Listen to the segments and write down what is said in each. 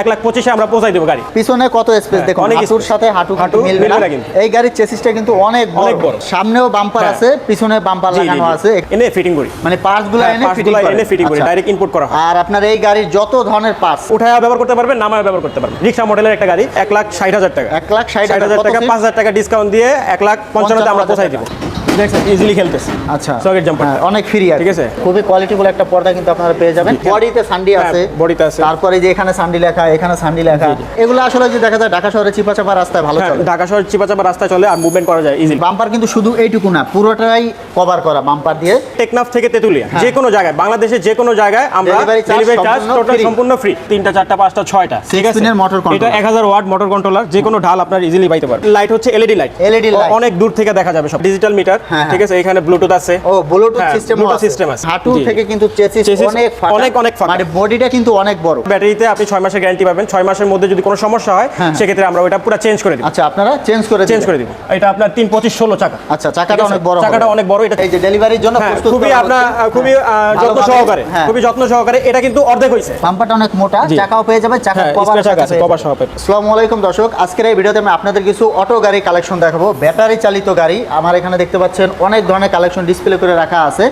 এক লাখ পঁচিশে আমরা পৌঁছাই দেবো গাড়ি। পিছনে কত স্পেস হ্যাঁ, দেখুন হাঁটুর সাথে হাঁটু হাঁটু মিলবে না। এই গাড়ির চেসিসটা কিন্তু অনেক বড়। অনেক বড়। সামনেও বাম্পার হ্যাঁ। আছে পিছনে বাম্পার লাগানো আছে। এনে ফিটিং করি। মানে পার্টসগুলো হ্যাঁ, এনে ফিটিং করে। এনে fitting করি, direct import করা হয়। আর আপনার এই গাড়ির যত ধরনের পার্টস উঠায় ব্যবহার করতে পারবেন নামায় ব্যবহার করতে পারবেন। রিক্সা মডেলের একটা গাড়ি এক লাখ ষাট হাজার টাকা। এক লাখ ষাট হাজার টাকা পাঁচ হাজার টাকা ডিসকাউন্ট দিয়ে এক লাখ পঞ্চান্নতে আমরা 55,000 পৌঁছাই দিব। দেখছেন ইজিলি খেলতেছে। আচ্ছা। সকেট জাম্পার হ্যাঁ, অনেক ফ্রি ঠিক আছে। খুবই কোয়ালিটিফুল একটা পর্দা কিন্তু আপনারা পেয়ে যাবেন। বডিতে সান্ডি হ্যাঁ, আছে। বডিতে আছে। তারপরে যে এখানে সান্ডি লেখা এখানে সান্ডি লেখা। এগুলো আসলে যে দেখা যায় ঢাকা শহরে চিপা চাপা রাস্তায় ভালো হ্যাঁ চলে। ঢাকা শহর চিপাচাপা রাস্তায় চলে আর মুভমেন্ট করা যায় ইজিলি বাম্পার কিন্তু শুধু এইটুকু না পুরোটাই কভার করা বাম্পার দিয়ে। টেকনাফ থেকে তেতুলিয়া হ্যাঁ। যে কোনো জায়গায় বাংলাদেশে যে কোনো জায়গায় আমরা ডেলিভারি চার্জ টোটাল সম্পূর্ণ ফ্রি তিনটা চারটা পাঁচটা ছয়টা ঠিক আছে? control। এটা এক হাজার ওয়াট মোটর কন্ট্রোলার যে কোনো ঢাল আপনার ইজিলি পাইতে পারবেন। লাইট হচ্ছে এলইডি লাইট LED light। অনেক দূর থেকে দেখা যাবে সব। ডিজিটাল মিটার হ্যাঁ, ঠিক আছে এখানে ব্লুটুথ আছে। ও ব্লুটুথ হ্যাঁ, সিস্টেম Bluetooth system আছে। হাঁটু থেকে কিন্তু চেসিস অনেক অনেক অনেক। মানে বডিটা কিন্তু অনেক বড়। ব্যাটারিতে আপনি ছয় মাসের গ্যারান্টি পাবেন। ছয় মাসের মধ্যে যদি কোনো সমস্যা হয় হ্যাঁ। সেক্ষেত্রে আমরা ওটা পুরো চেঞ্জ করে দিব। আচ্ছা আপনারা চেঞ্জ করে চেঞ্জ করে দিব। এটা আপনার তিন পঁচিশ ষোলো চাকা। আচ্ছা চাকাটা অনেক বড় চাকাটা অনেক বড় এটা এই যে ডেলিভারির জন্য হ্যাঁ, প্রস্তুত খুবই আপনার খুবই যত্ন সহকারে হ্যাঁ। খুবই যত্ন সহকারে এটা কিন্তু অর্ধেক হয়েছে বাম্পারটা অনেক মোটা চাকাও পেয়ে যাবে চাকা হ্যাঁ, কভার চাকা আছে, cover সহ পেয়ে যাবেন। আসসালামু আলাইকুম দর্শক আজকের এই ভিডিওতে আমি আপনাদের কিছু অটো গাড়ি কালেকশন দেখাবো। ব্যাটারি চালিত গাড়ি আমার এখানে দেখতে পাচ্ছেন অনেক ধরনের কালেকশন ডিসপ্লে করে রাখা আছে।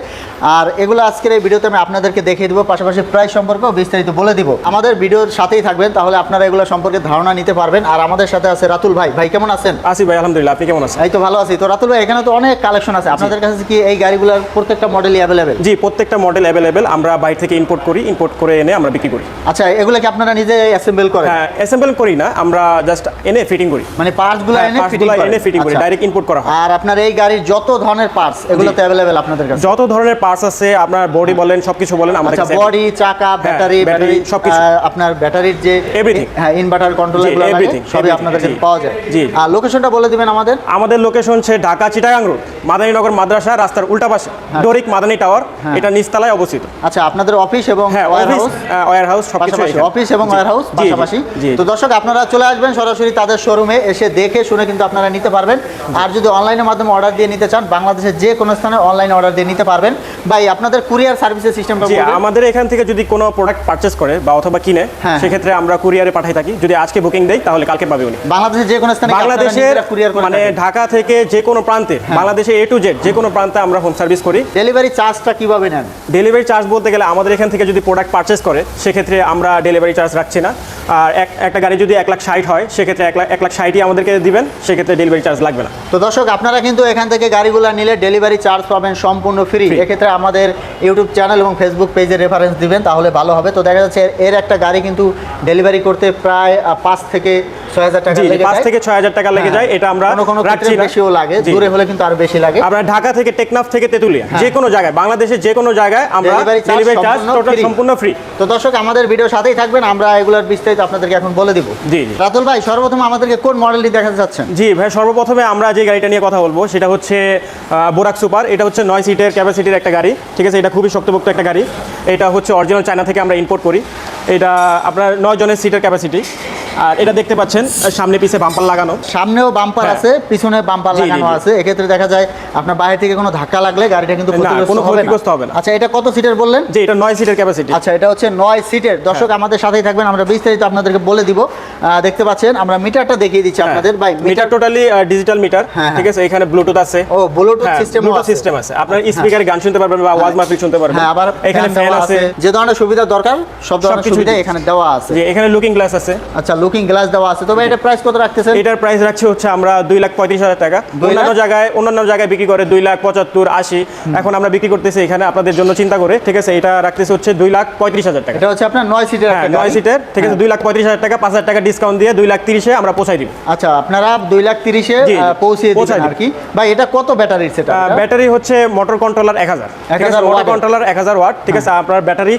আর এগুলো আজকের এই ভিডিওতে আমি আপনাদেরকে দেখিয়ে দিব পাশাপাশি প্রাইস সম্পর্কেও বিস্তারিত বলে দিব। আমাদের ভিডিওর সাথেই থাকবেন তাহলে আপনারা এগুলো সম্পর্কে ধারণা নিতে পারবেন। আর আমাদের সাথে আছে রাতুল ভাই। ভাই কেমন আছেন? আসি ভাই আলহামদুলিল্লাহ আপনি কেমন আছেন? এই তো ভালো আছি। তো রাতুল ভাই এখানে তো অনেক কালেকশন আছে। আপনাদের কাছে কি এই গাড়িগুলোর প্রত্যেকটা মডেলই অ্যাভেলেবেল জি প্রত্যেকটা মডেল অ্যাভেলেবেল আমরা বাইরে থেকে ইম্পোর্ট করি ইম্পোর্ট করে এনে আমরা বিক্রি করি। আচ্ছা এগুলো কি আপনারা নিজে অ্যাসেম্বল করেন? হ্যাঁ অ্যাসেম্বল করি না আমরা জাস্ট এনে ফিটিং করি। মানে পার্টসগুলো হ্যাঁ, এনে ফিটিংগুলো এনে ফিটিং করি। ডাইরেক্ট ইম্পোর্ট করা হয়। আর আপনার এই গাড়ির যত ধরনের পার্টস এগুলো তো অ্যাভেলেবেল আপনাদের কাছে? যত ধরনের পার্টস আছে আপনার বডি বলেন সবকিছু বলেন আমাদের আচ্ছা কাছে বডি চাকা ব্যাটারি ব্যাটারি সবকিছু। আপনার ব্যাটারির যে Everything. হ্যাঁ ইনভার্টার কন্ট্রোল জি, এগুলো সবই আপনাদের কাছে পাওয়া যায়। জি। আর লোকেশনটা বলে দিবেন আমাদের? আমাদের লোকেশন হচ্ছে ঢাকা চিটাগাং রোড মাদানীনগর মাদ্রাসা রাস্তার উল্টা পাশে হ্যাঁ। ডোরিক মাদানী টাওয়ার এটা নিচতলায় অবস্থিত। আচ্ছা আপনাদের অফিস এবং হ্যাঁ ওয়্যার হাউস সবকিছু অফিস এবং ওয়্যার হাউস পাশাপাশি। তো দর্শক আপনারা চলে আসবেন সরাসরি তাদের শোরুমে এসে দেখে শুনে কিন্তু আপনারা নিতে পারবেন। আর যদি অনলাইনের মাধ্যমে অর্ডার দিয়ে নিতে চান বাংলাদেশের যে কোনো স্থানে অনলাইন অর্ডার দিয়ে নিতে পারবেন। ভাই আপনাদের কুরিয়ার সার্ভিসের সিস্টেমটা আমাদের এখান থেকে যদি কোনো প্রোডাক্ট পারচেস করে বা অথবা কিনে হ্যাঁ। সেক্ষেত্রে আমরা কুরিয়ারে পাঠাই থাকি। যদি আজকে বুকিং দেই তাহলে কালকে পাবে উনি। বাংলাদেশের যে কোনো স্থানে বাংলাদেশের কুরিয়ার করে মানে ঢাকা থেকে যে কোনো প্রান্তে হ্যাঁ। বাংলাদেশে এ টু জেড যে কোনো প্রান্তে আমরা হোম সার্ভিস করি। ডেলিভারি চার্জটা কীভাবে নেন? ডেলিভারি চার্জ বলতে গেলে আমাদের এখান থেকে যদি প্রোডাক্ট পারচেস করে সেক্ষেত্রে আমরা ডেলিভারি চার্জ রাখছি না। আর এক একটা গাড়ি যদি এক লাখ ষাট হয় সেক্ষেত্রে এক লাখ এক লাখ ষাটই আমাদেরকে দিবেন সেক্ষেত্রে ডেলিভারি চার্জ লাগবে না। তো দর্শক আপনারা কিন্তু এখান থেকে গাড়িগুলো নিলে ডেলিভারি চার্জ পাবেন সম্পূর্ণ ফ্রি এক্ষেত্রে আমাদের ইউটিউব চ্যানেল এবং ফেসবুক পেজে রেফারেন্স দিবেন তাহলে ভালো হবে। তো দেখা যাচ্ছে এর একটা গাড়ি কিন্তু ডেলিভারি করতে প্রায় পাঁচ থেকে ছয় হাজার টাকা পাঁচ থেকে ছয় হাজার টাকা লেগে হ্যাঁ। যায় এটা আমরা কোনো ক্ষেত্রে বেশিও লাগে। দূরে হলে কিন্তু আরও বেশি লাগে। আমরা ঢাকা থেকে টেকনাফ থেকে তেতুলিয়া হ্যাঁ। যে কোনো জায়গায় বাংলাদেশের যে কোনো জায়গায় আমরা ডেলিভারি চার্জ সম্পূর্ণ সম্পূর্ণ ফ্রি তো দর্শক আমাদের ভিডিও সাথেই থাকবেন আমরা এগুলোর বিস্তারিত আপনাদেরকে এখন বলে দিব। জি, জি। রাতুল ভাই সর্বপ্রথম আমাদেরকে কোন মডেলটি দেখাতে চাচ্ছেন? জি ভাই সর্বপ্রথমে আমরা যে গাড়িটা নিয়ে কথা বলব সেটা হচ্ছে বোরাক সুপার এটা হচ্ছে নয় সিটের ক্যাপাসিটির একটা গাড়ি। ঠিক আছে এটা খুবই শক্তপোক্ত একটা গাড়ি। এটা হচ্ছে অরিজিনাল চায়না থেকে আমরা ইম্পোর্ট করি। এটা আপনার নয় জনের সিটের ক্যাপাসিটি আর এটা দেখতে পাচ্ছেন সামনে পিছে বাম্পার লাগানো। সামনেও বাম্পার হ্যাঁ। আছে পিছনে বাম্পার লাগানো আছে। এক্ষেত্রে দেখা যায় আপনার বাইরে থেকে কোনো ধাক্কা লাগলে গাড়িটা কিন্তু কোনো ক্ষতিগ্রস্ত হবে না। আচ্ছা এটা কত সিটের বললেন? যে এটা নয় সিটের ক্যাপাসিটি আচ্ছা এটা হচ্ছে নয় সিটের দর্শক হ্যাঁ। আমাদের সাথেই থাকবেন আমরা বিস্তারিত আপনাদেরকে বলে দিব। দেখতে পাচ্ছেন আমরা মিটারটা দেখিয়ে দিচ্ছি আপনাদের। ভাই মিটার টোটালি ডিজিটাল মিটার হ্যাঁ, ঠিক আছে? এখানে ব্লুটুথ আছে। ও ব্লুটুথ সিস্টেম সিস্টেম আছে। আপনার স্পিকারে গান শুনতে পারবেন বা ওয়াজ মাহফিল শুনতে পারবেন। হ্যাঁ আবার এখানে ফ্যান আছে। যে ধরনের সুবিধা দরকার সব ধরনের সুবিধা এখানে দেওয়া আছে। যে এখানে লুকিং গ্লাস আছে। আচ্ছা লুকিং গ্লাস দেওয়া আছে। তবে এটা প্রাইস কত রাখতেছেন? এটার প্রাইস রাখছে হচ্ছে আমরা দুই লাখ পঁয়ত্রিশ হাজার টাকা। অন্যান্য জায়গায় অন্যান্য জায়গায় বিক্রি করে দুই লাখ পঁচাত্তর আশি। এখন আমরা বিক্রি করতেছি এখানে আপনাদের জন্য চিন্তা করে। ঠিক আছে এটা রাখতেছে হচ্ছে দুই লাখ পঁয়ত্রিশ হাজার টাকা। এটা হচ্ছে আপনার নয় সিটের হ্যাঁ নয় সিটের ঠিক আছে হ্যাঁ। দুই লাখ পঁয়ত্রিশ হাজার টাকা পাঁচ হাজার টাকা ডিসকাউন্ট দিয়ে দুই লাখ তিরিশে আমরা পৌঁছাই দিব। আচ্ছা আপনারা দুই লাখ তিরিশে পৌঁছায় দিবেন আর কি। ভাই এটা কত ব্যাটারির সেটা ব্যাটারি হচ্ছে মোটর কন্ট্রোলার এক হাজার। আছে 1000 মোটর কন্ট্রোলার এক হাজার ওয়াট ঠিক আছে আপনার ব্যাটারি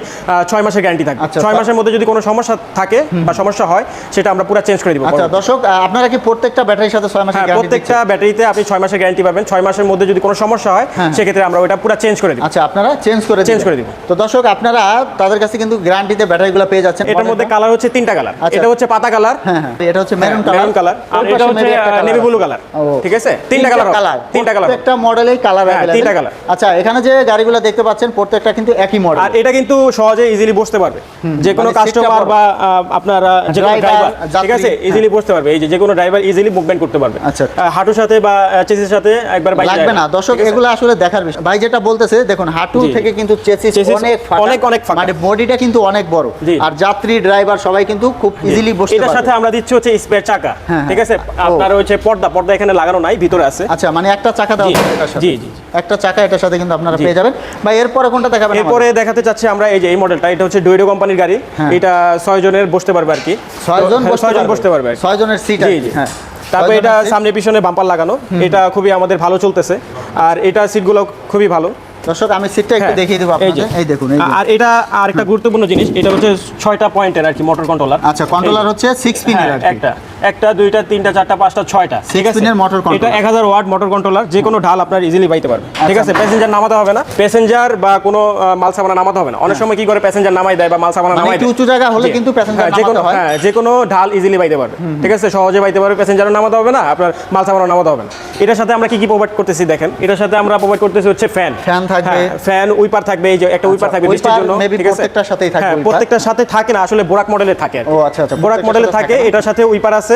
ছয় মাসের গ্যারান্টি থাকে আচ্ছা, ছয় মাসের মধ্যে যদি কোনো সমস্যা থাকে বা সমস্যা হয় সেটা আমরা পুরো চেঞ্জ করে দিব আচ্ছা দর্শক আহ, আপনারা কি প্রত্যেকটা ব্যাটারির সাথে ছয় মাসের হ্যাঁ গ্যারান্টি দিচ্ছেন প্রত্যেকটা ব্যাটারিতে আপনি ছয় মাসের গ্যারান্টি পাবেন ছয় মাসের মধ্যে যদি কোনো সমস্যা হয় হ্যাঁ। সেক্ষেত্রে আমরা ওটা পুরো চেঞ্জ করে দিব আচ্ছা আপনারা চেঞ্জ করে Change দিবেন। করে দিব। তো দর্শক আপনারা তাদের কাছে কিন্তু গ্যারান্টিতে ব্যাটারিগুলো পেয়ে যাচ্ছেন এটার মধ্যে কালার হচ্ছে তিনটা কালার আচ্ছা। এটা হচ্ছে পাতা কালার হ্যাঁ হ্যাঁ এটা হচ্ছে মেরুন কালার মেরুন কালার আর এটা হচ্ছে নেভি ব্লু কালার ঠিক আছে তিনটা কালার কালার তিনটা কালার প্রত্যেকটা মডেলেই কালার হ্যাঁ, अवेलेबल তিনটা colour। আচ্ছা এখানে যে গাড়িগুলো দেখতে পাচ্ছেন প্রত্যেকটা কিন্তু একই মডেল আর এটা কিন্তু সহজে ইজিলি বসতে পারবে যে কোনো মানে seat টা কাস্টমার বড়। বা আহ, আপনার আহ, যে কোনো Driver, ড্রাইভার যাত্রী, ঠিক আছে? হ্যাঁ। ইজিলি বসতে পারবে। এই যে কোনো ড্রাইভার ইজিলি মুভমেন্ট করতে পারবে। আচ্ছা। হাঁটুর সাথে বা চেসির সাথে একবার লাগবে না। দর্শক এগুলো আসলে দেখার বিষয়। ভাই যেটা বলতেছে দেখুন হাঁটু। থেকে কিন্তু চেসিস অনেক অনেক, অনেক মানে বডিটা কিন্তু অনেক বড়। আর যাত্রী ড্রাইভার সবাই কিন্তু খুব ইজিলি বসতে এটার পারবে। সাথে আমরা দিচ্ছি হচ্ছে স্পেয়ার চাকা। হ্যাঁ, ঠিক আছে? হ্যাঁ। আপনার হচ্ছে পর্দা। পর্দা এখানে লাগানো নাই ভিতরে আছে। আচ্ছা মানে একটা চাকা দাও জি, জি। একটা চাকা এটার সাথে কিন্তু আপনারা পেয়ে যাবেন। ভাই এরপরে কোনটা দেখাবেন এরপরে দেখাতে চাচ্ছি আমরা এই যে এই মডেলটা এটা হচ্ছে ডুয়েডো কোম্পানির গাড়ি। হ্যাঁ। এটা ছয় জনের বসতে পারবে আর কি। ছয়জন তো- ছয়জন বসতে পারবে। ছয়জনের ছয় জনের সিট জি জি। হ্যাঁ। তারপর এটা সামনে পিছনে বাম্পার লাগানো। এটা খুবই আমাদের ভালো চলতেছে। আর এটা সিটগুলো খুবই ভালো। দর্শক আমি সিটটা একটু হ্যাঁ, দেখিয়ে দেবো এই আপনাদের। এই দেখুন আর এটা আর একটা গুরুত্বপূর্ণ জিনিস এটা হচ্ছে ছয়টা পয়েন্টের আর কি মোটর কন্ট্রোলার আচ্ছা কন্ট্রোলার হচ্ছে সিক্স পিনের কি। একটা একটা দুইটা তিনটা চারটা পাঁচটা ছয়টা ঠিক আছে? pin-এর motor এটা এক হাজার ওয়াট মোটর কন্ট্রোলার যে কোনো ঢাল আপনার ইজিলি বাইতে পারবে ঠিক আছে? প্যাসেঞ্জার নামাতে হবে না। প্যাসেঞ্জার বা কোনো মাল সামানা নামাতে হবে না। অনেক সময় কি করে প্যাসেঞ্জার নামাই দেয় বা মাল সামানা মানে নামাই দেয়? উঁচু জায়গা হলে কিন্তু হ্যাঁ, যে কোনো হয়। হ্যাঁ যে কোনো ঢাল ইজিলি বাইতে পারবে ঠিক আছে? সহজে বাইতে পারবে প্যাসেঞ্জারও নামাতে হবে না আপনার মাল সামানা নামাতে হবে না। এটার সাথে আমরা কি কি প্রোভাইড করতেছি দেখেন? এটার সাথে আমরা প্রোভাইড করতেছি হচ্ছে ফ্যান Fan থাকবে। ফ্যান উইপার থাকবে এই যে একটা উইপার থাকবে বৃষ্টির জন্য ঠিক আছে? প্রত্যেকটার সাথেই থাকবে হ্যাঁ। প্রত্যেকটার সাথে থাকে না আসলে বোরাক মডেলে থাকে ও, আচ্ছা, আচ্ছা, বোরাক মডেলে থাকে এটার সাথে উইপার আছে।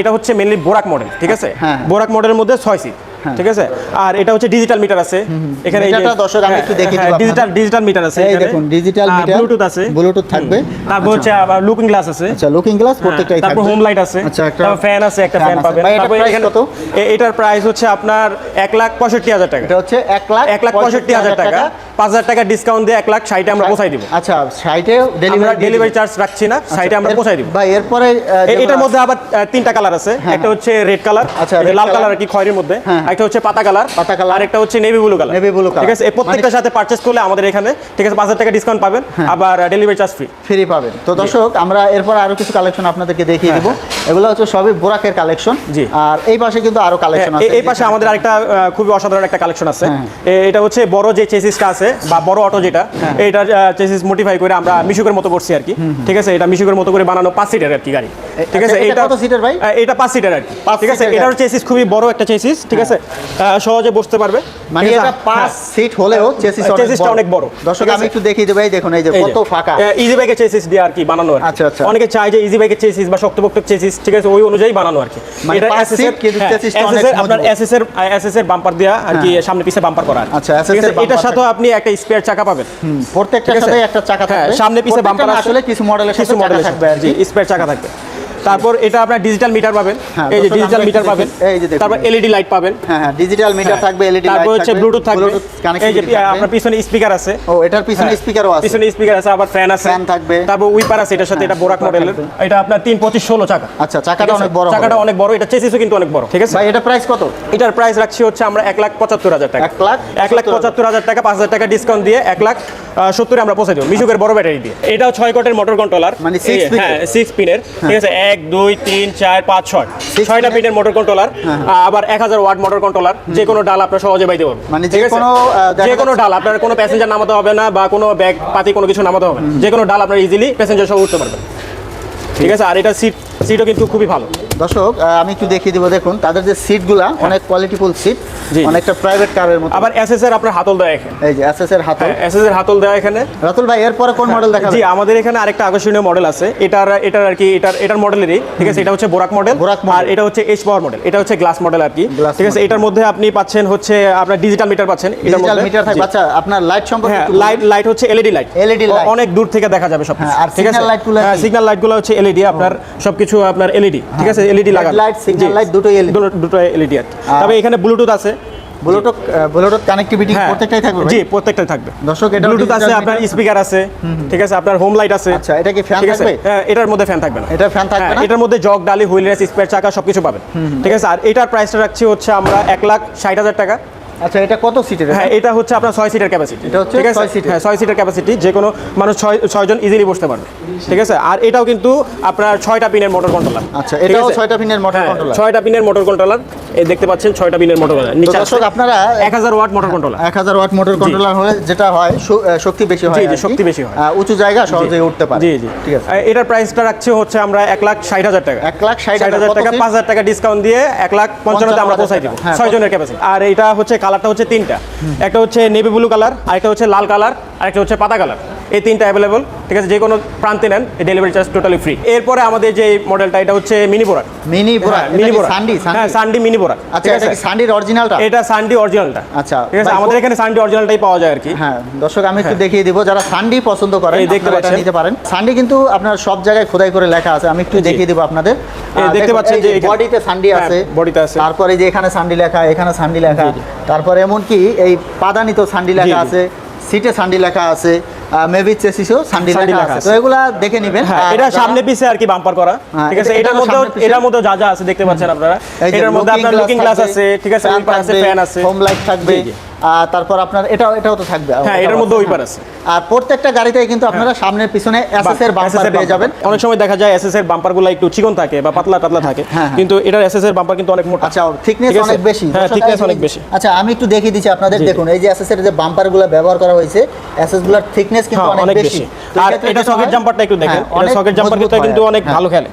এটা হচ্ছে মেনলি বোরাক মডেল ঠিক আছে? হ্যাঁ। বোরাক মডেলের মধ্যে ছয় সিট ঠিক আছে? আর এটা হচ্ছে ডিজিটাল মিটার আছে। এখানে যে- দর্শক আমি একটু দেখিয়ে হ্যাঁ, দেবো ডিজিটাল ডিজিটাল মিটার আছে এই দেখুন, আর meter, ব্লুটুথ আছে। Bluetooth থাকবে। তারপর হচ্ছে আবার লুকিং গ্লাস আছে। আচ্ছা লুকিং গ্লাস প্রত্যেকটাই থাকবে। তারপর হোম লাইট আছে। আচ্ছা একটা তারপর ফ্যান আছে একটা ফ্যান পাবেন। তারপর এখানে কত? এটার প্রাইস হচ্ছে আপনার এক লাখ পঁয়ষট্টি হাজার টাকা। এটা হচ্ছে এক লাখ এক লাখ পঁয়ষট্টি হাজার টাকা। পাঁচ হাজার টাকা ডিসকাউন্ট দিয়ে এক লাখ ষাটে আমরা পৌঁছাই দিব। আচ্ছা সাইটে আমরা ডেলিভারি ডেলিভারি চার্জ রাখছি না সাইটে আমরা পৌঁছাই দিব। ভাই এরপরে এ- এটার মধ্যে আবার তিনটা কালার আছে। একটা হচ্ছে রেড কালার আচ্ছা, লাল কালার আর কি খয়েরির মধ্যে। হ্যাঁ। একটা হচ্ছে পাতা কালার পাতা। আর একটা হচ্ছে navy blue colour Navy blue colour। ঠিক আছে? এই প্রত্যেকটার সাথে পারচেজ করলে আমাদের এখানে ঠিক আছে? পাঁচ হাজার টাকা ডিসকাউন্ট পাবেন আবার ডেলিভারি চার্জ ফ্রি ফ্রি পাবেন। তো দর্শক আমরা এরপর আরও কিছু কালেকশন আপনাদেরকে দেখিয়ে দিব। এগুলো হচ্ছে সবই বোরাকের কালেকশন হ্যাঁ, জি। আর এই পাশে কিন্তু আরও কালেকশন আছে। এই পাশে আমাদের আরেকটা খুবই অসাধারণ একটা কালেকশন আছে। হ্যাঁ। এটা হচ্ছে বড় যে চেসিসটা আছে বা বড় অটো যেটা এটা চেসিস মডিফাই করে আমরা মিশুকের মতো করছি আর কি। ঠিক আছে? এটা মিশুকের মতো করে বানানো পাঁচ সিটের আর কি গাড়ি। ঠিক আছে আচ্ছা, এটা কত সিটের ভাই? এটা পাঁচ সিটের আর ঠিক আছে এটার চেসিস খুবই বড় একটা চেসিস ঠিক আছে? সহজে বসতে পারবে। মানে এটা পাঁচ হ্যাঁ। সিট হলেও চেসিস চেসিসটা অনেক বড়। দর্শক আমি একটু দেখিয়ে দেবো এই দেখুন এই যে কত ফাঁকা। ইজি বাইকের চেসিস দিয়ে আর কি বানানো আর আচ্ছা, আচ্ছা। অনেকে চায় যে ইজি বাইকের চেসিস বা শক্তপোক্ত চেসিস ঠিক আছে ওই অনুযায়ী বানানো আর কি। মানে এটা হ্যাঁ, chassis টা SS অনেক এর আপনার। এসএস এর এসএস এর বাম্পার দেওয়া আর কি সামনে পিছে বাম্পার করা আচ্ছা, আছে? এর এটার সাথেও আপনি একটা স্পেয়ার চাকা পাবেন। প্রত্যেকটার সাথে একটা চাকা হ্যাঁ, থাকবে। সামনে পিছে বাম্পার আসলে কিছু মডেলের কিছু সাথে মডেলের থাকবে আর কি। স্পেয়ার চাকা থাকবে। তারপর এটা আপনার ডিজিটাল মিটার পাবেন। হ্যাঁ, এই যে ডিজিটাল মিটার পাবেন। এই যে। তারপর এলইডি লাইট পাবেন। হ্যাঁ হ্যাঁ ডিজিটাল মিটার হ্যাঁ। থাকবে এলইডি লাইট তারপর হচ্ছে ব্লুটুথ থাকবে। এই যে আপনার পিছনে স্পিকার আছে। ও এটার পিছনে হ্যাঁ, স্পিকারও আছে। পিছনে স্পিকার আছে আবার ফ্যান আছে। Fan থাকবে। তারপর উইপার আছে এটার সাথে এটা বোরাক মডেলের এটা আপনার তিন পঁচিশ ষোলো চাকা। আচ্ছা চাকাটা অনেক বড় চাকাটা অনেক বড় এটা চেসিসও কিন্তু অনেক বড় ঠিক আছে? ভাই এটা প্রাইস কত? এটার প্রাইস রাখছি হচ্ছে আমরা এক লাখ পঁচাত্তর হাজার টাকা। এক লাখ এক লাখ পঁচাত্তর হাজার টাকা পাঁচ হাজার টাকা ডিসকাউন্ট দিয়ে এক লাখ সত্তরে আমরা পৌঁছে দেবো। মিশুকের বড় ব্যাটারি দিয়ে। এটাও ছয় কটের মোটর কন্ট্রোলার মানে six pin হ্যাঁ এর? সিক্স পিনের ঠিক আছে? এক দুই তিন চার পাঁচ ছয়। ছয়টা? পিনের মোটর কন্ট্রোলার আবার এক হাজার ওয়াট মোটর কন্ট্রোলার যে কোনো ডাল আপনার সহজে বাইতে পারবেন। মানে ঠিক যে আছে? কোনো, যে কোনো ডাল আপনার কোনো প্যাসেঞ্জার নামাতে হবে না বা কোনো ব্যাগ পাতি কোনো কিছু নামাতে হবে যে কোনো ডাল আপনার ইজিলি প্যাসেঞ্জার সহ উঠতে পারবেন। ঠিক। আছে? আর এটা সিট সিটও কিন্তু খুবই ভালো। দর্শক আমি একটু দেখিয়ে দিব দেখুন তাদের যে সিটগুলা অনেক কোয়ালিটিফুল সিট হ্যাঁ। অনেকটা প্রাইভেট কারের মতো। আবার এসএস এর আপনার হাতল দেওয়া এখানে। এই যে এসএস এর হাতল। এসএস এর হাতল দেওয়া এখানে। রাতুল ভাই এরপরে কোন মডেল দেখাবেন? জি আমাদের এখানে আরেকটা আকর্ষণীয় মডেল আছে। এটার এটার আর কি এটার এটার মডেলেরই ঠিক আছে? এটা হচ্ছে বোরাক মডেল বোরাক আর এটা হচ্ছে এইচ পাওয়ার মডেল এটা হচ্ছে গ্লাস মডেল আর কি। ঠিক আছে? এটার মধ্যে আপনি পাচ্ছেন হচ্ছে আপনার ডিজিটাল মিটার পাচ্ছেন। ডিজিটাল মিটার থাকবে। জি। আচ্ছা আপনার লাইট সম্পর্কে হ্যাঁ লাইট লাইট হচ্ছে এলইডি লাইট এলইডি লাইট অনেক দূর থেকে দেখা যাবে সব হ্যাঁ, আর signal light গুলো হ্যাঁ সিগন্যাল লাইটগুলো হচ্ছে এলইডি আপনার সবকিছু আপনার এলইডি ঠিক আছে? এলইডি লাগানো। লাইট সিগন্যাল লাইট দুটোই এলইডি দুটো- এলইডি আছে। তবে এখানে ব্লুটুথ আছে। ব্লুটুথ ব্লুটুথ কানেক্টিভিটি প্রত্যেকটাই থাকবে জি প্রত্যেকটাই থাকবে। দর্শক এটা ব্লুটুথ আছে আপনার স্পিকার আছে। ঠিক আছে আপনার হোম লাইট আছে। আচ্ছা এটা কি ফ্যান থাকবে? হ্যাঁ, এটার মধ্যে ফ্যান থাকবে না। এটা ফ্যান থাকবে হ্যাঁ, না? এটার মধ্যে জগ ডালি হুইল রেস স্পেয়ার চাকা সবকিছু পাবেন। ঠিক আছে আর এটার প্রাইসটা রাখছি হচ্ছে আমরা এক লাখ ষাট হাজার টাকা। আচ্ছা এটা কত সিটের হ্যাঁ এটা হচ্ছে আপনার ছয় সিটের ক্যাপাসিটি এটা হচ্ছে ঠিক আছে? ছয় সিটের। হ্যাঁ ছয় সিটের ক্যাপাসিটি যে কোনো মানুষ ছয় ছয়জন ইজিলি বসতে পারবে। ঠিক আছে? আর এটাও কিন্তু আপনার ছয়টা পিনের মোটর কন্ট্রোলার আচ্ছা, এটাও ছয়টা পিনের motor controller। ছয়টা পিনের মোটর কন্ট্রোলার এই দেখতে পাচ্ছেন ছয়টা বিনের মোটর তো নিচে দর্শক আপনারা এক হাজার ওয়াট মোটর কন্ট্রোলার এক হাজার ওয়াট মোটর কন্ট্রোলার হলে যেটা হয় শক্তি বেশি হয় জি, শক্তি বেশি হয়। উঁচু জায়গা সহজেই উঠতে পারে। জি জি। ঠিক আছে। এটার প্রাইসটা রাখছে হচ্ছে আমরা এক লাখ ষাট হাজার টাকা। এক লাখ ষাট ষাট হাজার টাকা? পাঁচ হাজার টাকা ডিসকাউন্ট দিয়ে এক লাখ পঞ্চান্নতে আমরা পৌঁছাই দিব। হ্যাঁ, ছয় জনের ক্যাপাসিটি আর এটা হচ্ছে কালারটা হচ্ছে তিনটা। একটা হচ্ছে নেভি ব্লু কালার, আরেকটা হচ্ছে লাল কালার, আরেকটা হচ্ছে পাতা কালার। এই তিনটা অ্যাভেলেবল ঠিক আছে যে কোনো প্রান্তে নেন এই ডেলিভারি চার্জ টোটালি ফ্রি এরপরে আমাদের যে মডেলটা এটা হচ্ছে মিনি বোরাক মিনি বোরা মিনি বোরাক সান্ডি হ্যাঁ সান্ডি মিনি বোরাক আচ্ছা এটা কি সান্ডির অরিজিনালটা এটা সান্ডি অরিজিনালটা আচ্ছা ঠিক আছে আমাদের এখানে সান্ডি অরিজিনালটাই পাওয়া যায় আর কি। হ্যাঁ দর্শক আমি একটু দেখিয়ে দিব যারা সান্ডি পছন্দ এই দেখতে আপনারা পাচ্ছেন। নিতে পারেন। সান্ডি কিন্তু আপনার সব জায়গায় খোদাই করে লেখা আছে আমি একটু দেখিয়ে দিব আপনাদের। এই দেখতে পাচ্ছেন যে বডিতে সান্ডি হ্যাঁ, আছে বডিতে আছে। তারপরে যে এখানে সান্ডি লেখা এখানে সান্ডি লেখা। তারপরে এমনকি এই পাদানিতেও সান্ডি লেখা আছে সিটে সান্ডি লেখা আছে। মেভি চেসিসও সান্ডি সান্ডি লেখা লেখা আছে। আছে। তো এগুলা দেখে নেবেন। এটা সামনে পিছে আর কি বাম্পার করা। হ্যাঁ, ঠিক আছে এটার এটার মধ্যে যা যা আছে দেখতে পাচ্ছেন আপনারা। এটার মধ্যে আপনার লুকিং গ্লাস আছে ঠিক আছে ফ্যান আছে। হোম লাইট থাকবে। তারপর আপনার এটাও এটাও তো থাকবে। হ্যাঁ, এটার মধ্যে উইপার আছে। আর প্রত্যেকটা গাড়িতেই কিন্তু আপনারা সামনের পিছনে এসএস এর বাম্পার পেয়ে যাবেন। অনেক সময় দেখা যায় এসএস এর একটু চিকন থাকে বা পাতলা টাতলা থাকে। হ্যাঁ, হ্যাঁ। কিন্তু এটার এসএস এর বাম্পার কিন্তু অনেক মোটা। আচ্ছা থিকনেস অনেক বেশি। হ্যাঁ থিকনেস অনেক বেশি। আচ্ছা আমি একটু দেখিয়ে দিচ্ছি আপনাদের। দেখুন এই যে এসএস এর যে ব্যবহার করা হয়েছে এসএসগুলোর থিকনেস কিন্তু হ্যাঁ, অনেক বেশি। আর এটা সকেট হয়- জাম্পারটা একটু দেখেন। হ্যাঁ, এটা সকেট জাম্পার কিন্তু অনেক হ্যাঁ। ভালো খেলে।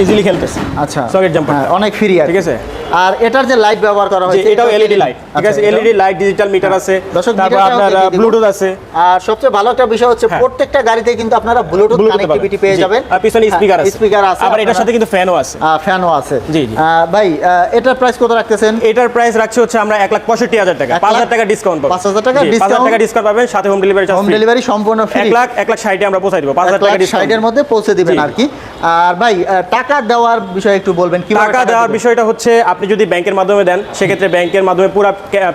ইজিলি খেলতেছে। আচ্ছা। সকেট জাম্পার হ্যাঁ, অনেক ফ্রি ঠিক আছে? আর এটার যে লাইট ব্যবহার করা হয়েছে এটাও এলইডি লাইট ঠিক আচ্ছা, আছে এলইডি লাইট ডিজিটাল মিটার আছে তারপর আপনার ব্লুটুথ আছে। আর সবচেয়ে ভালো একটা বিষয় হচ্ছে হ্যাঁ। প্রত্যেকটা গাড়িতে কিন্তু আপনারা ব্লুটুথ কানেক্টিভিটি পেয়ে যাবেন। আর পিছনে স্পিকার আছে। স্পিকার আছে আবার এটার সাথে কিন্তু ফ্যানও আছে। ফ্যানও আছে। জি, জি। ভাই এটার প্রাইস কত রাখতেছেন? এটার প্রাইস রাখছে হচ্ছে আমরা এক লাখ পঁয়ষট্টি হাজার টাকা। এক পাঁচ লাখ- হাজার টাকা ডিসকাউন্ট পাবেন। পাঁচ হাজার টাকা জি, পাঁচ হাজার discount? টাকা ডিসকাউন্ট পাবেন সাথে home delivery charge home delivery সম্পূর্ণ ফ্রি এক লাখ এক লাখ ষাটে আমরা পৌঁছে দিব পাঁচ এক হাজার লাখ টাকা ডিসকাউন্ট ষাটের মধ্যে পৌঁছে দিবেন আর কি। আর ভাই টাকা দেওয়ার বিষয়ে একটু বলবেন কি টাকা দেওয়ার বিষয়টা হচ্ছে আপনি যদি ব্যাংকের মাধ্যমে দেন সেক্ষেত্রে ব্যাংকের মাধ্যমে পুরো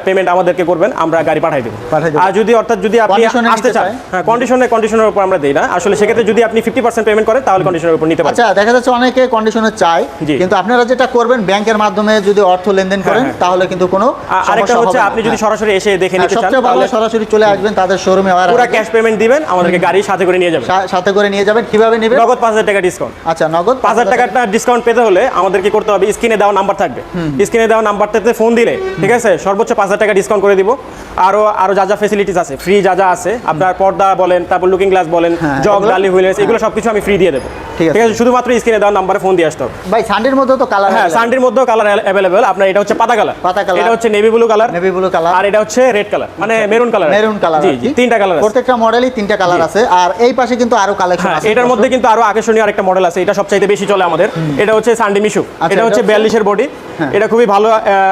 পেমেন্ট আমাদেরকে করবেন আমরা গাড়ি পাঠাই দেবো। আর যদি অর্থাৎ যদি আপনি আসতে চান? হ্যাঁ কন্ডিশনে কন্ডিশনের উপর আমরা দিই না। আসলে সেক্ষেত্রে যদি আপনি ফিফটি পার্সেন্ট পেমেন্ট করেন তাহলে কন্ডিশনের উপর নিতে পারেন আচ্ছা দেখা যাচ্ছে অনেকে কন্ডিশনে চায়। কিন্তু আপনারা যেটা করবেন ব্যাংকের মাধ্যমে যদি অর্থ লেনদেন করেন হ্যাঁ। তাহলে কিন্তু কোনো আরেকটা হচ্ছে আপনি যদি হ্যাঁ। সরাসরি এসে দেখে হ্যাঁ, নিতে চান তাহলে সরাসরি চলে আসবেন তাদের শোরুমে আবার পুরো ক্যাশ পেমেন্ট দিবেন আমাদেরকে গাড়ি সাথে করে নিয়ে যাবেন। সাথে করে নিয়ে যাবেন কীভাবে নেবেন? নগদ পাঁচ হাজার টাকা ডিসকাউন্ট আচ্ছা নগদ পাঁচ হাজার টাকাটা ডিসকাউন্ট পেতে হলে আমাদের কি করতে হবে স্ক্রিনে দেওয়া নাম্বার থাকবে। স্ক্রিনে দেওয়া নাম্বারটাতে ফোন দিলে ঠিক আছে? সর্বোচ্চ পাঁচ হাজার টাকা ডিসকাউন্ট করে দিব। আরও আরও যা যা ফেসিলিটিস আছে ফ্রি যা যা আছে আপনার পর্দা বলেন তারপর লুকিং গ্লাস বলেন হ্যাঁ, জগ ডালি হুইলেস এগুলো সবকিছু আমি ফ্রি দিয়ে দেবো। ঠিক আছে। শুধুমাত্র স্ক্রিনে দেওয়া নাম্বারে ফোন দিয়ে আসতে হবে। ভাই সানডের মধ্যেও তো কালার হ্যাঁ সানডির মধ্যেও কালার অ্যাভেলেবেল আপনার এটা হচ্ছে পাতা কালার পাতা colour। এটা হচ্ছে navy blue colour navy blue colour আর এটা হচ্ছে রেড কালার মানে মেরুন কালার মেরুন কালার জি জি তিনটা কালার আছে। প্রত্যেকটা মডেলই তিনটা কালার আছে। আর এই পাশে কিন্তু আরও কালেকশন হ্যাঁ আছে এটার মধ্যে কিন্তু আরও আকর্ষণীয় আরেকটা মডেল আছে এটা সবচাইতে বেশি চলে আমাদের। এটা হচ্ছে সানডি মিশু আচ্ছা, এটা এটা হচ্ছে হচ্ছে- বিয়াল্লিশের বডি হ্যাঁ। এটা খুবই ভালো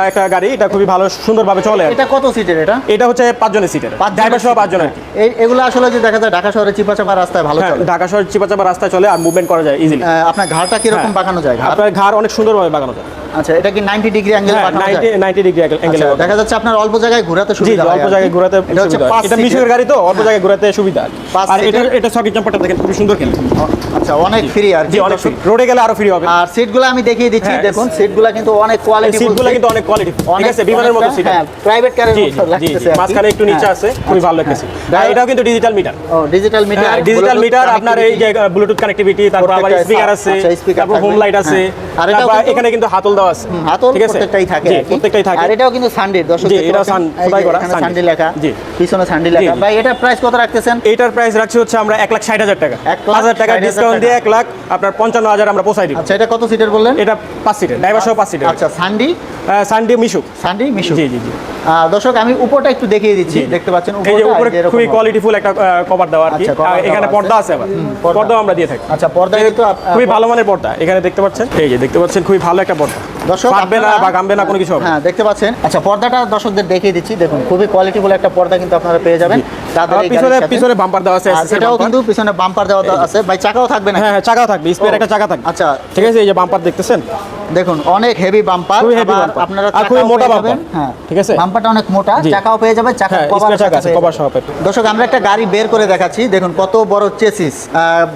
একটা গাড়ি এটা খুবই ভালো সুন্দরভাবে চলে। এটা কত সিটের এটা? এটা হচ্ছে পাঁচজনের সিটের ড্রাইভার সহ পাঁচজন আর কি এই এগুলো আসলে যে দেখা যায় ঢাকা শহরে চিপাচাপা রাস্তায় ভালো হ্যাঁ, চলে। ঢাকা শহর চিপাচাপা রাস্তায় চলে আর মুভমেন্ট করা যায় ইজিলি আপনার ঘাড়টা কীরকম বাঁকানো যায় আপনার ঘাড় অনেক সুন্দরভাবে বাগানো যায়। আচ্ছা এটা কি 90 ডিগ্রি অ্যাঙ্গেল হ্যাঁ নাইনটি যায়? নাইনটি ডিগ্রি অ্যাঙ্গেলে দেখা যাচ্ছে আপনার অল্প জায়গায় ঘোরাতে সুবিধা হয় অল্প জায়গায় ঘোরাতে এটা হচ্ছে সুবিধা এটা। মিশুকের গাড়ি তো অল্প জায়গায় ঘোরাতে সুবিধা আর আর এটা এটা সকেট জাম্পারটা দেখেন খুবই সুন্দর খেলে আচ্ছা অনেক ফ্রি আর জি অনেক ফ্রি রোডে গেলে আরও ফ্রি হবে। আর সিটগুলো আমি দেখিয়ে দিচ্ছি হ্যাঁ, দেখুন সিটগুলো কিন্তু অনেক কোয়ালিটি সিটগুলো কিন্তু অনেক কোয়ালিটি ঠিক আছে বিমানের মতো সিট প্রাইভেট কারের মতো লাগতেছে। মাঝখানে একটু নিচে হ্যাঁ, আছে খুবই ভালো লাগতেছে। হ্যাঁ। আর এটাও কিন্তু ডিজিটাল মিটার ও ডিজিটাল মিটার ডিজিটাল মিটার আপনার এই যে ব্লুটুথ কানেক্টিভিটি তারপর আবার স্পিকার আছে আচ্ছা, তারপর হোম লাইট আছে হ্যাঁ। আর কিন্তু- এখানে কিন্তু হাতল দেওয়া আছে। হাতল প্রত্যেকটাই থাকে। প্রত্যেকটাই থাকে। আর এটাও কিন্তু সানডে দর্শক দেখতে সান- খোদাই করা সানডে। লেখা জি। পিছনে সানডে লেখা। ভাই এটা প্রাইস কত রাখতেছেন? এইটার প্রাইস রাখছি হচ্ছে আমরা এক লাখ ষাট হাজার টাকা। এক লাখ পাঁচ হাজার টাকা ডিসকাউন্ট দিয়ে এক লাখ আপনার পঞ্চান্ন হাজার আমরা পোষাই দিব। আচ্ছা এটা কত সিটের বললেন? এটা পাঁচ সিটের ড্রাইভার সহ পাঁচ সিটের আচ্ছা সানডি সানডে মিশুক সানডি মিশু জি জি জি। দর্শক আমি উপরটা একটু দেখিয়ে দিচ্ছি। দেখতে পাচ্ছেন উপরে খুবই হবে। কোয়ালিটিফুল একটা কভার দেওয়া আর কি। আচ্ছা, এখানে পর্দা আছে। আবার। পর্দা। পর্দাও আমরা দিয়ে থাকি। আচ্ছা পর্দায় কিন্তু খুবই ভালো মানের পর্দা এখানে দেখতে পাচ্ছেন? এই যে দেখতে পাচ্ছেন খুবই ভালো একটা পর্দা। দর্শক ফাটবে না বা গামবে না কোনো কিছু হ্যাঁ দেখতে পাচ্ছেন। আচ্ছা পর্দাটা দর্শকদের দেখিয়ে দিচ্ছি। দেখুন খুবই কোয়ালিটিফুল একটা পর্দা কিন্তু আপনারা পেয়ে যাবেন। তাদের পিছনে পিছনে বাম্পার দেওয়া আছে bumper। কিন্তু পিছনে বাম্পার দেওয়া আছে। ভাই চাকাও থাকবে না। হ্যাঁ হ্যাঁ চাকাও থাকবে স্পেয়ার একটা চাকা থাকবে। আচ্ছা। ঠিক আছে এই যে বাম্পার দেখতেছেন? দেখুন অনেক হেভি বাম্পার। আপনারা খুবই মোটা পেয়ে হ্যাঁ ঠিক আছে? বাম্পারটা অনেক মোটা চাকাও পেয়ে যাবে চাকা হ্যাঁ cover স্পেয়ার চাকা সাথে আছে কভার সহ পেট্রোল দর্শক আমরা একটা গাড়ি বের করে দেখাচ্ছি। দেখুন কত বড় চেসিস।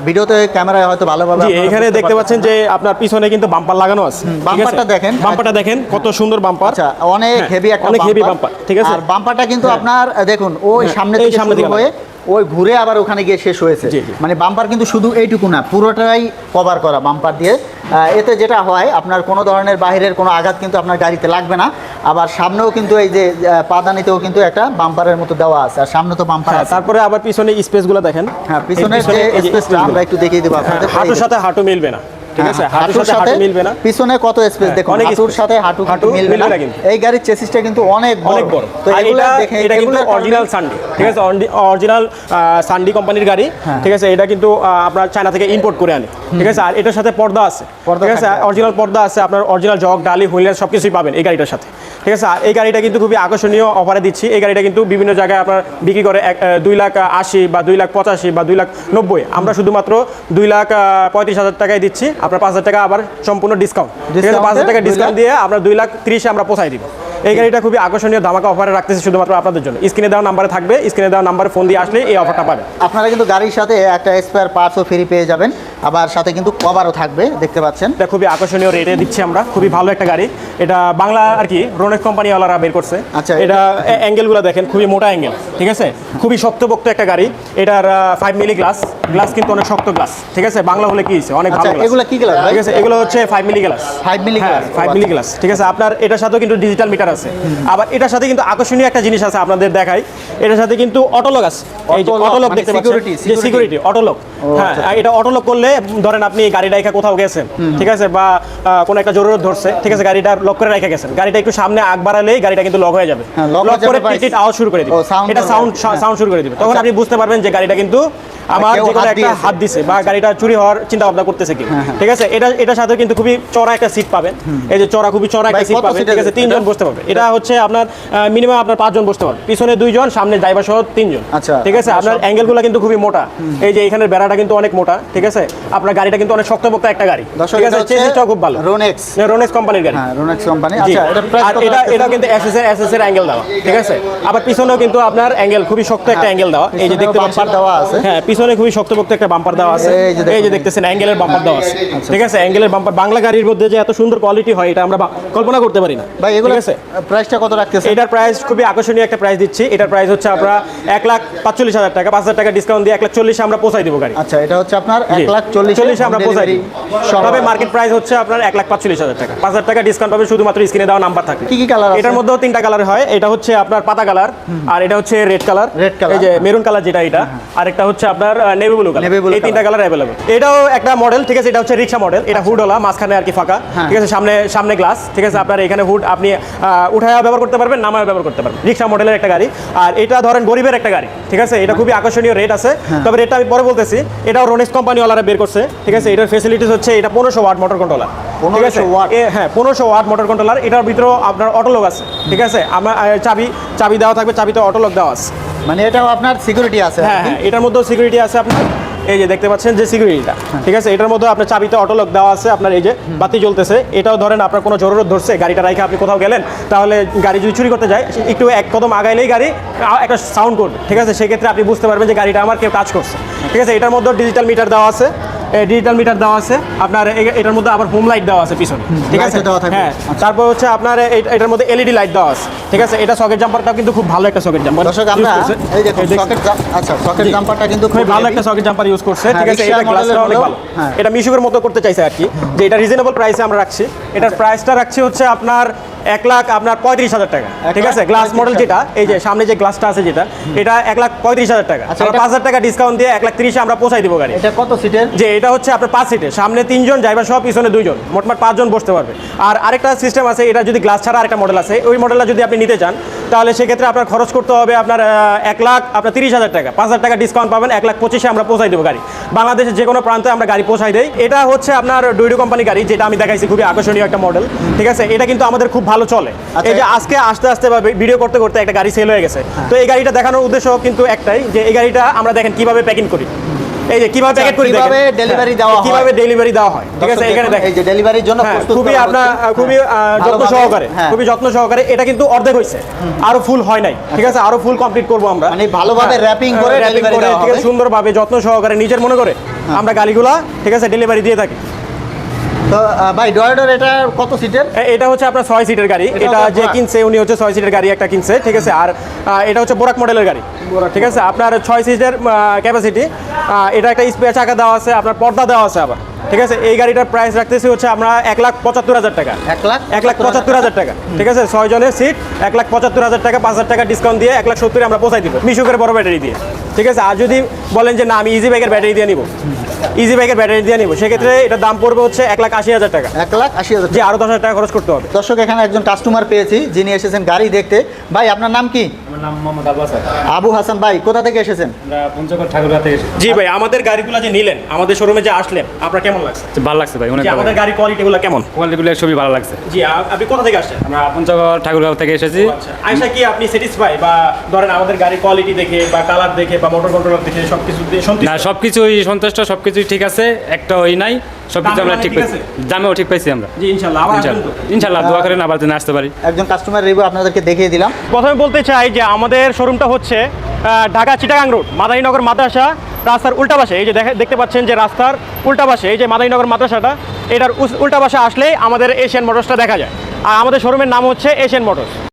ভিডিওতে ক্যামেরায় হয়তো ভালোভাবে এখানে দেখতে পাচ্ছেন যে আপনার পিছনে কিন্তু বাম্পার লাগানো আছে? বাম্পারটা দেখেন। বাম্পারটা দেখেন কত সুন্দর বাম্পার আচ্ছা অনেক হ্যাঁ, হেভি একটা অনেক heavy bumper, ঠিক আছে? আর বাম্পারটা কিন্তু হ্যাঁ। আপনার দেখুন ওই হ্যাঁ, সামনে থেকে সামনে দিকে হয়ে ওই ঘুরে আবার ওখানে গিয়ে শেষ হয়েছে। মানে বাম্পার কিন্তু শুধু এইটুকু না পুরোটাই কভার করা বাম্পার দিয়ে। এতে যেটা হয় আপনার কোনো ধরনের বাইরের কোনো আঘাত কিন্তু আপনার গাড়িতে লাগবে না। আবার সামনেও কিন্তু এই যে পাদানিতেও কিন্তু একটা বাম্পারের মতো দেওয়া আছে আর সামনে তো বাম্পার হ্যাঁ আছে। তারপরে আবার পিছনে স্পেসগুলো দেখেন। হ্যাঁ পিছনের পিছনে যে স্পেসটা আমরা একটু দেখিয়ে দেবো হ্যাঁ, আপনাদের। হাঁটুর সাথে হাঁটু মিলবে না। ঠিক আছে? হ্যাঁ, হাঁটুর সাথে মিলবে না। পিছনে কত স্পেস হ্যাঁ, দেখুন হাঁটুর সাথে হাঁটু হাঁটু মিলবে মিলবে না না এই গাড়ির চেসিসটা কিন্তু অনেক অনেক বড়। তো এগুলো দেখে এটা কিন্তু অরিজিনাল সানডি ঠিক আছে? অরিজিনাল সানডি কোম্পানির গাড়ি হ্যাঁ। ঠিক আছে? এটা কিন্তু আপনার চায়না থেকে ইম্পোর্ট করে আনে। ঠিক আছে? আর এটার সাথে পর্দা আছে। ঠিক আছে? অরিজিনাল পর্দা আছে। আপনার অরিজিনাল জগ ডালি হুইলার সব কিছুই পাবেন এই গাড়িটার সাথে। ঠিক আছে? এই গাড়িটা কিন্তু খুবই আকর্ষণীয় অফারে দিচ্ছি। এই গাড়িটা কিন্তু বিভিন্ন জায়গায় আপনার বিক্রি করে এক- দুই লাখ আশি বা দুই লাখ পঁচাশি বা দুই লাখ নব্বই। আমরা শুধুমাত্র দুই লাখ পঁয়ত্রিশ হাজার টাকায় দিচ্ছি। আপনার পাঁচ হাজার টাকা আবার সম্পূর্ণ ডিসকাউন্ট ঠিক আছে পাঁচ হাজার টাকা ডিসকাউন্ট দিয়ে আপনার দুই লাখ ত্রিশে আমরা পোষাই দিব। এই গাড়িটা খুবই আকর্ষণীয় ধামাকা অফারে রাখতেছি শুধুমাত্র আপনাদের জন্য। স্ক্রিনে দেওয়া নাম্বারে থাকবে স্ক্রিনে দেওয়া নাম্বারে ফোন দিয়ে আসলে এই অফারটা পাবে আপনারা কিন্তু গাড়ির সাথে একটা স্পেয়ার পার্টসও ফ্রি পেয়ে যাবেন। আবার সাথে কিন্তু কভারও থাকবে দেখতে পাচ্ছেন। এটা খুবই আকর্ষণীয় রেটে দিচ্ছি আমরা খুবই ভালো একটা গাড়ি। এটা বাংলা আর কি রোনেক কোম্পানিওয়ালারা বের করছে। আচ্ছা, এটা অ্যাঙ্গেলগুলো দেখেন খুবই মোটা অ্যাঙ্গেল ঠিক আছে? খুবই শক্তপোক্ত একটা গাড়ি। এটার ফাইভ মিলি গ্লাস গ্লাস কিন্তু অনেক শক্ত গ্লাস ঠিক আছে? বাংলা হলে কি হয়েছে? অনেক ভালো আচ্ছা এগুলো কি গ্লাস ঠিক আছে এগুলো হচ্ছে five milli glass five milli glass? Five milli glass ঠিক আছে? আপনার এটার সাথেও কিন্তু ডিজিটাল মিটার আছে। আবার এটার সাথে কিন্তু আকর্ষণীয় একটা জিনিস আছে আপনাদের দেখাই। এটার সাথে কিন্তু অটোলক আছে। এই যে অটোলক মানে দেখতে পাচ্ছেন? security। সিকিউরিটি অটোলক হ্যাঁ আচ্ছা। এটা অটোলক করলে ধরেন আপনি গাড়ি রাইখা কোথাও গেছেন ঠিক আছে? বা কোনো একটা জরুরত ধরছে ঠিক আছে? গাড়িটা লক করে রেখে গেছেন। গাড়িটা একটু সামনে আগ বাড়ালেই গাড়িটা কিন্তু লক হয়ে যাবে। হ্যাঁ, লক করে যাবে টিটিট আওয়াজ শুরু করে দিবে। এটা সাউন্ড হ্যাঁ। সাউন্ড শুরু করে দিবে। তখন আপনি বুঝতে পারবেন যে গাড়িটা কিন্তু আমার কোনো হাত একটা হাত দিছে বা গাড়িটা চুরি হওয়ার চিন্তা ভাবনা করতেছে কি হ্যাঁ, হ্যাঁ। ঠিক আছে? এটা এটার সাথে কিন্তু খুবই চড়া একটা সিট পাবেন। এই যে চড়া খুবই চড়া একটা সিট পাবেন। ঠিক আছে তিনজন বসতে পারবে। এটা হচ্ছে আপনার মিনিমাম আপনার পাঁচজন বসতে পারবে। পিছনে দুইজন সামনে ড্রাইভার সহ তিনজন। আচ্ছা। ঠিক আছে? আপনার অ্যাঙ্গেলগুলো কিন্তু খুবই মোটা। এই যে এখানের বেড়াটা কিন্তু অনেক মোটা। ঠিক আছে? আপনার গাড়িটা কিন্তু অনেক শক্তপোক্ত একটা গাড়ি। ঠিক আছে? চেসিসটাও খুব ভালো। রোনেক্স রোনেক্স কোম্পানির গাড়ি। হ্যাঁ রোনেক্স কোম্পানি আচ্ছা এটা এটা এটা কিন্তু এসএস এর এসএস এর অ্যাঙ্গেল দেওয়া। ঠিক আছে? আবার পিছনেও কিন্তু আপনার অ্যাঙ্গেল খুবই শক্ত একটা অ্যাঙ্গেল দেওয়া। এই যে দেখতে পাচ্ছেন? দেওয়া আছে। হ্যাঁ পিছনে খুবই শক্তপোক্ত একটা বাম্পার দেওয়া আছে। এই যে দেখতেছেন অ্যাঙ্গেলের বাম্পার দেওয়া আছে। আচ্ছা। ঠিক আছে? অ্যাঙ্গেলের বাম্পার বাংলা গাড়ির মধ্যে যে এত সুন্দর কোয়ালিটি হয় এটা আমরা কল্পনা করতে পারি না। ভাই এগুলো আছে? প্রাইসটা কত রাখতেছে এটার প্রাইস খুবই আকর্ষণীয় একটা প্রাইস দিচ্ছি। এটার প্রাইস হচ্ছে আমরা এক লাখ পাঁচচল্লিশ হাজার টাকা। পাঁচ হাজার টাকা ডিসকাউন্ট দিয়ে এক লাখ চল্লিশে আমরা পৌঁছাই দেবো গাড়ি। আচ্ছা এটা হচ্ছে আপনার। এক লাখ চল্লিশ চল্লিশে আমরা পৌঁছাই দিই তবে মার্কেট প্রাইস হচ্ছে আপনার এক লাখ পাঁচচল্লিশ হাজার টাকা। পাঁচ হাজার টাকা ডিসকাউন্ট পাবে শুধুমাত্র স্ক্রিনে দেওয়া নাম্বার থাকে কি কি কালার আছে? এটার মধ্যেও তিনটা কালার হয়। এটা হচ্ছে আপনার পাতা কালার আর এটা হচ্ছে রেড কালার রেড কালার এই যে মেরুন কালার যেটা এটা। আর একটা হচ্ছে আপনার নেভি ব্লু কালার। এই তিনটা কালার অ্যাভেলেবল এটাও একটা মডেল ঠিক আছে? এটা হচ্ছে রিক্সা মডেল এটা হুডওয়ালা মাঝখানে আর কি ফাঁকা। হ্যাঁ। ঠিক আছে? সামনে সামনে গ্লাস ঠিক আছে? আপনার এখানে হুড আপনি উঠায় ব্যবহার করতে পারবেন নামায় ব্যবহার করতে পারবেন। রিক্সা মডেলের একটা গাড়ি। আর এটা ধরেন গরিবের একটা গাড়ি ঠিক আছে? এটা খুবই আকর্ষণীয় রেট আছে। হ্যাঁ। তবে রেটটা আমি পরে বলতেছি এটাও রোনেক্স কোম্পানিওয়ালারা বের করছে ঠিক আছে? এটার ফেসিলিটিস হচ্ছে এটা পনেরোশো ওয়াট মোটর কন্ট্রোলার ঠিক আছে? 1500 watt? এ হ্যাঁ পনেরোশো ওয়াট মোটর কন্ট্রোলার এটার ভিতরেও আপনার অটোলক আছে ঠিক আছে? আমার চাবি চাবি দেওয়া থাকবে চাবিতে অটোলক দেওয়া আছে। মানে এটাও আপনার সিকিউরিটি আছে হ্যাঁ হ্যাঁ এটার মধ্যেও সিকিউরিটি আছে আপনার এই যে দেখতে পাচ্ছেন যে সিকিউরিটিটা ঠিক আছে? এটার মধ্যে আপনার চাবিতে অটোলক দেওয়া আছে আপনার এই যে বাতি জ্বলতেছে। এটাও ধরেন আপনার কোনো জরুরত ধরছে গাড়িটা রাখে আপনি কোথাও গেলেন তাহলে গাড়ি যদি চুরি করতে যায় একটু এক কদম আগাইলেই গাড়ি একটা সাউন্ড করবে ঠিক আছে? সেক্ষেত্রে আপনি বুঝতে পারবেন যে গাড়িটা আমার কেউ কাজ করছে ঠিক আছে? এটার মধ্যেও ডিজিটাল মিটার দেওয়া আছে। ডিজিটাল মিটার দেওয়া আছে। আপনার এটার মধ্যে আবার হোম লাইট দেওয়া আছে পিছনে। ঠিক আছে? হ্যাঁ। তারপর হচ্ছে আপনার এটার মধ্যে এলইডি লাইট দেওয়া আছে। ঠিক আছে? এটা সকেট জাম্পারটাও কিন্তু খুব ভালো একটা সকেট জাম্পার দর্শক আমরা এই দেখুন সকেট আচ্ছা সকেট জাম্পারটা কিন্তু খুবই ভালো একটা সকেট জাম্পার ইউজ করছে। হ্যাঁ, ঠিক আছে? এটা গ্লাসটা অনেক ভালো। হ্যাঁ। এটা মিশুকের মতো করতে চাইছে আর কি। যে এটা রিজনেবল প্রাইসে আমরা রাখছি। এটার প্রাইসটা রাখছি হচ্ছে আপনার এক লাখ আপনার পঁয়ত্রিশ হাজার টাকা। ঠিক আছে? গ্লাস মডেল যেটা এই যে সামনে যে গ্লাসটা আছে যেটা এটা এক লাখ পঁয়ত্রিশ হাজার টাকা। আচ্ছা, আমরা পাঁচ হাজার টাকা ডিসকাউন্ট দিয়ে এক লাখ তিরিশে আমরা পৌঁছাই দিব গাড়ি। এটা কত সিটের যে এটা হচ্ছে আপনার পাঁচ সিটে সামনে তিনজন ড্রাইভার সহ পিছনে দুইজন। মোটমাট পাঁচজন বসতে পারবে। আর আরেকটা সিস্টেম আছে এটা যদি গ্লাস ছাড়া আরেকটা মডেল আছে ওই মডেলটা যদি আপনি নিতে চান তাহলে সেক্ষেত্রে আপনার খরচ করতে হবে আপনার এক লাখ আপনার তিরিশ হাজার টাকা। পাঁচ হাজার টাকা ডিসকাউন্ট পাবেন এক লাখ পঁচিশে আমরা পৌঁছাই দেবো গাড়ি। বাংলাদেশের যে কোনো প্রান্তে আমরা গাড়ি পৌঁছাই দেই। এটা হচ্ছে আপনার ডুইডো কোম্পানি গাড়ি যেটা আমি দেখাইছি খুবই আকর্ষণীয় একটা মডেল ঠিক আছে? এটা কিন্তু আমাদের খুব ভালো চলে। আচ্ছা। এই যে আজকে আস্তে আস্তে বা ভিডিও করতে করতে একটা গাড়ি সেল হয়ে গেছে। তো এই গাড়িটা দেখানোর উদ্দেশ্য কিন্তু একটাই যে এই গাড়িটা আমরা দেখেন কীভাবে প্যাকিং করি। এই যে কীভাবে প্যাকেট করি কীভাবে delivery দেওয়া হয়। কীভাবে ডেলিভারি দেওয়া হয়। ঠিক আছে এখানে দেখেন এই যে ডেলিভারির জন্য হ্যাঁ, প্রস্তুত খুবই আপনার খুবই যত্ন সহকারে হ্যাঁ। খুবই যত্ন সহকারে এটা কিন্তু অর্ধেক আরও ফুল হয় নাই। ঠিক আছে আরও ফুল কমপ্লিট করব আমরা। মানে ভালোভাবে হ্যাঁ, wrapping করে wrapping দেওয়া হবে। সুন্দরভাবে যত্ন সহকারে নিজের মনে করে আমরা গাড়িগুলা ঠিক আছে ডেলিভারি দিয়ে থাকি। তো ভাই ডয়াডর এটা কত সিটের এটা হচ্ছে আপনার ছয় সিটের গাড়ি। এটা এটা যে কিনছে উনি হচ্ছে ছয় সিটের গাড়ি একটা কিনছে ঠিক আছে? আর এটা হচ্ছে বোরাক মডেলের গাড়ি। ঠিক আছে? আপনার ছয় সিটের ক্যাপাসিটি এটা একটা স্পেয়ার চাকা দেওয়া আছে আপনার পর্দা দেওয়া আছে আবার। ঠিক আছে? এই গাড়িটার প্রাইস রাখতেছি হচ্ছে আমরা এক লাখ পঁচাত্তর হাজার টাকা। এক লাখ এক লাখ পঁচাত্তর হাজার টাকা। ঠিক আছে? ছয় জনের সিট এক লাখ পঁচাত্তর হাজার টাকা পাঁচ হাজার টাকা ডিসকাউন্ট দিয়ে এক লাখ সত্তর আমরা পৌঁছাই দিব। মিশুকের বড় ব্যাটারি দিয়ে। ঠিক আছে? আর যদি বলেন যে না আমি ইজি বাইকের ব্যাটারি দিয়ে নিব। ইজি বাইকের ব্যাটারি দিয়ে নিব। সেক্ষেত্রে এটা দাম পড়বে হচ্ছে এক লাখ আশি হাজার টাকা। এক লাখ আশি হাজার যে আরও দশ হাজার টাকা খরচ করতে হবে। দর্শক এখানে একজন কাস্টমার পেয়েছি যিনি এসেছেন গাড়ি দেখতে। ভাই আপনার নাম কি? আমার নাম মোহাম্মদ আব্বাস আর। আবু হাসান ভাই কোথা থেকে এসেছেন? আমরা পঞ্চগড় ঠাকুরগা থেকে জি ভাই আমাদের গাড়িগুলো যে নিলেন আমাদের শোরুমে যে আসলেন আপনার কেমন লাগছে? ভালো লাগছে ভাই অনেক আমাদের গাড়ি কোয়ালিটিগুলো কেমন? কোয়ালিটিগুলো খুবই ভালো লাগছে। জি আপনি কোথা থেকে আসছেন? আমরা পঞ্চগড় ঠাকুরগাঁও থেকে এসেছি। আচ্ছা। কি আপনি স্যাটিসফাই বা ধরেন আমাদের গাড়ি কোয়ালিটি দেখে বা কালার দেখে বা মোটর কন্ট্রোলার দেখে সবকিছু দিয়ে সন্তুষ্ট? সব কিছুই সন্তুষ্ট সব কিছুই ঠিক আছে একটা ওই নাই। সব কিছু আমরা মানে ঠিক পাইছি। দামেও ঠিক পাইছি আমরা। জি? ইনশাল্লাহ ইনশাল্লাহ দোয়া করেন আবার দিনে আসতে পারি। একজন কাস্টমার রিভিউ আপনাদেরকে দেখিয়ে দিলাম। প্রথমে বলতে চাই যে আমাদের শোরুমটা হচ্ছে ঢাকা চিটাগাং রোড মাদারীনগর মাদ্রাসা রাস্তার উল্টা পাশে। এই যে দেখে- দেখতে পাচ্ছেন যে রাস্তার উল্টা পাশে এই যে মাদারীনগর মাদ্রাসাটা এটার উল্টা পাশে আসলেই আমাদের এশিয়ান মোটরসটা দেখা যায়। আর আমাদের শোরুমের নাম হচ্ছে এশিয়ান মোটরস